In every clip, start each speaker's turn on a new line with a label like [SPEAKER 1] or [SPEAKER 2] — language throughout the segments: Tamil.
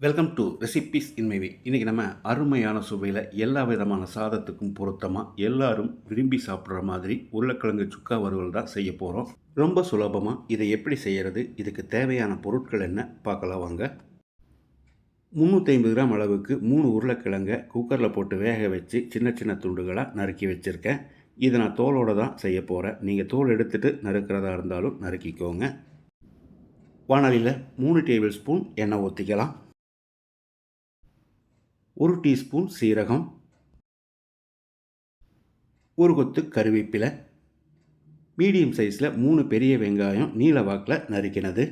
[SPEAKER 1] வெல்கம் டு ரெசிபீஸ் இன்மைவி இன்றைக்கி நம்ம அருமையான சுவையில் எல்லா விதமான சாதத்துக்கும் பொருத்தமாக எல்லாரும் விரும்பி சாப்பிட்ற மாதிரி உருளைக்கிழங்கு சுக்கா வறுவல் தான் செய்ய போகிறோம் ரொம்ப சுலபமாக இதை எப்படி செய்கிறது இதுக்கு தேவையான பொருட்கள் என்ன பார்க்கலாம் வாங்க. முந்நூற்றி ஐம்பது கிராம் அளவுக்கு மூணு உருளைக்கிழங்கை குக்கரில் போட்டு வேக வச்சு சின்ன சின்ன துண்டுகளாக நறுக்கி வச்சுருக்கேன். இதை நான் தோலோடு தான் செய்ய போகிறேன் நீங்கள் தோல் எடுத்துகிட்டு நறுக்கிறதா இருந்தாலும் நறுக்கிக்கோங்க. வானலியில் மூணு டேபிள் ஸ்பூன் எண்ணெய் ஊற்றிக்கலாம் ஒரு டீஸ்பூன் சீரகம் ஒரு கொத்து கருவேப்பிலை மீடியம் சைஸில் மூணு பெரிய வெங்காயம் நீல வாக்கில் நறுக்கினது.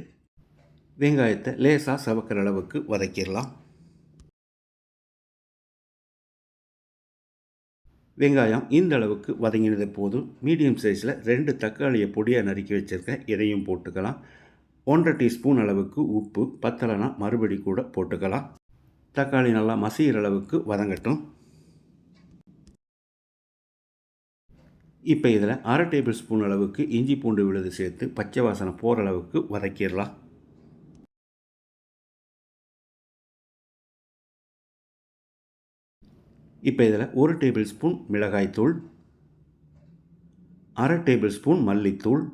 [SPEAKER 1] வெங்காயத்தை லேசாக சவக்கிற அளவுக்கு வதக்கிடலாம். வெங்காயம் இந்த அளவுக்கு வதங்கினது போதும். மீடியம் சைஸில் ரெண்டு தக்காளியை பொடியாக நறுக்கி வச்சுருக்கேன் இதையும் போட்டுக்கலாம். ஒன்றரை டீஸ்பூன் அளவுக்கு உப்பு பத்தலைனா மறுபடி கூட போட்டுக்கலாம். தக்காளி நல்லா மசிகிற அளவுக்கு வதங்கட்டும். இப்போ இதில் அரை டேபிள் ஸ்பூன் அளவுக்கு இஞ்சி பூண்டு விழுது சேர்த்து பச்சை வாசனை போகிற அளவுக்கு வதக்கிடலாம். இப்போ இதில் ஒரு டேபிள் ஸ்பூன் மிளகாய்த்தூள் அரை டேபிள் ஸ்பூன் மல்லித்தூள்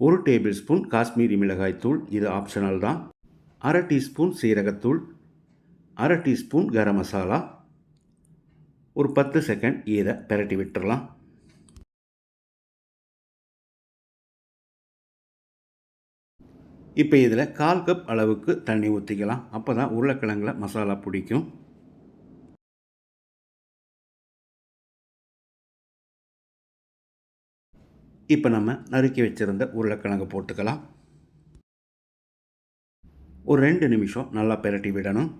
[SPEAKER 1] ஒரு டேபிள் ஸ்பூன் காஷ்மீரி மிளகாய்த்தூள் இது ஆப்ஷனல் தான். அரை டீஸ்பூன் சீரகத்தூள் அரை டீஸ்பூன் கரம் மசாலா ஒரு பத்து செகண்ட் இதை பெரட்டி விட்டுறலாம். இப்போ இதில் கால் கப் அளவுக்கு தண்ணி ஊற்றிக்கலாம் அப்போ தான் உருளைக்கிழங்குல மசாலா பிடிக்கும். இப்போ நம்ம நறுக்கி வச்சுருந்த உருளைக்கிழங்கு போட்டுக்கலாம். ஒரு ரெண்டு நிமிஷம் நல்லா பெரட்டி விடணும்.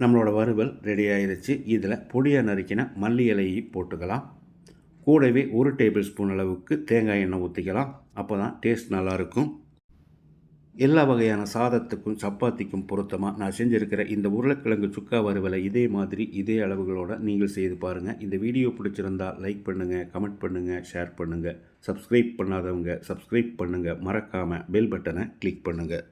[SPEAKER 1] நம்மளோட வறுவல் ரெடி ஆயிடுச்சு இதில் பொடியாக நறுக்கின மல்லி இலையை போட்டுக்கலாம். கூடவே ஒரு டேபிள் ஸ்பூன் அளவுக்கு தேங்காய் எண்ணெய் ஊற்றிக்கலாம் அப்போ தான் டேஸ்ட் நல்லாயிருக்கும் எல்லா வகையான சாதத்துக்கும் சப்பாத்திக்கும் பொருத்தமாக நான் செஞ்சுருக்கிற இந்த உருளைக்கிழங்கு சுக்கா வறுவலை இதே மாதிரி இதே அளவுகளோடு நீங்கள் செய்து பாருங்கள் இந்த வீடியோ பிடிச்சிருந்தால் லைக் பண்ணுங்கள் கமெண்ட் பண்ணுங்கள் ஷேர் பண்ணுங்கள் சப்ஸ்கிரைப் பண்ணாதவங்க சப்ஸ்கிரைப் பண்ணுங்கள் மறக்காமல் பெல் பட்டனை கிளிக் பண்ணுங்கள்